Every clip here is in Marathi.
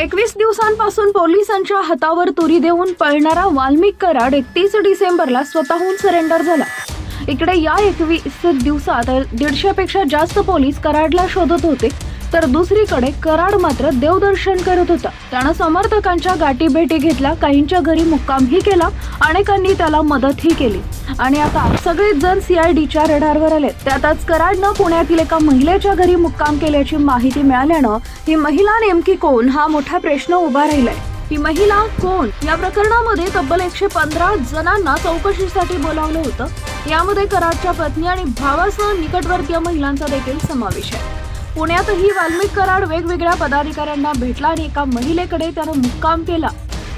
एकवीस दिवसांपासून पोलिसांच्या हातावर तुरी देऊन पळणारा वाल्मिक कराड एकतीस डिसेंबरला स्वतःहून सरेंडर झाला. इकडे या एकवीस दिवसात दीडशेपेक्षा जास्त पोलीस कराडला शोधत होते. तर दुसरीकडे कराड मात्र देवदर्शन करत होता. त्यानं समर्थकांच्या गाठीभेटी घेतल्या काहींच्या घरी मुक्कामही केला अनेकांनी त्याला मदतही केली. आणि आता सगळेच जण सीआयडीच्या रडारवर आले. त्यातच कराडनं पुण्यातील एका महिलेच्या घरी मुक्काम केल्याची माहिती मिळाल्यानं ही महिला नेमकी कोण? हा मोठा प्रश्न उभा राहिलाय. ही महिला कोण? या प्रकरणामध्ये तब्बल एकशे पंधरा जणांना चौकशीसाठी बोलावलं होतं. यामध्ये कराडच्या पत्नी आणि भावासह निकटवर्तीय महिलांचा देखील समावेश आहे. पुण्यातही वाल्मिक कराड वेगवेगळ्या पदाधिकाऱ्यांना भेटला आणि एका महिलेकडे त्यानं मुक्काम केला.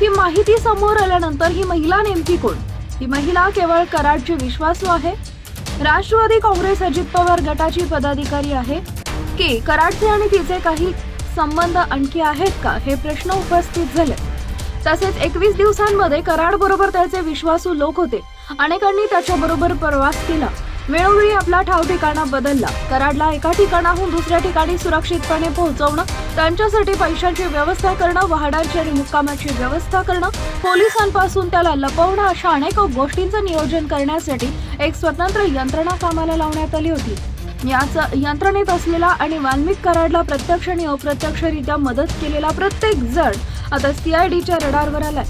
ही माहिती समोर आल्यानंतर ही महिला नेमकी कोण? ही महिला केवळ कराडची विश्वासू आहे? राष्ट्रवादी काँग्रेस अजित पवार गटाची पदाधिकारी आहे? की कराडचे आणि तिचे काही संबंध आणखी आहेत का? हे प्रश्न उपस्थित झाले. तसेच एकवीस दिवसांमध्ये कराड बरोबर त्याचे विश्वासू लोक होते. अनेकांनी त्याच्याबरोबर प्रवास केला. वेळोवेळी आपला ठाव ठिकाणा बदलला. कराडला एका ठिकाणाहून दुसऱ्या ठिकाणी सुरक्षितपणे पोहोचवणं त्यांच्यासाठी पैशांची व्यवस्था करणं वाहनांची आणि मुक्कामाची व्यवस्था करणं पोलिसांपासून त्याला लपवणं अशा अनेक गोष्टींचं नियोजन करण्यासाठी एक स्वतंत्र यंत्रणा कामाला लावण्यात आली होती. याच यंत्रणेत असलेला आणि वाल्मिक कराडला प्रत्यक्ष आणि अप्रत्यक्षरित्या मदत केलेला प्रत्येक जण आता सीआयडीच्या रडारवर आलाय.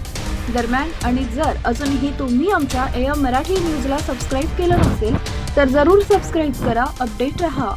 दरम्यान आणि जर अजूनही तुम्ही आमच्या एम मराठी न्यूजला सबस्क्राईब केलं नसेल तर जरूर सबस्क्राईब करा अपडेट रहा.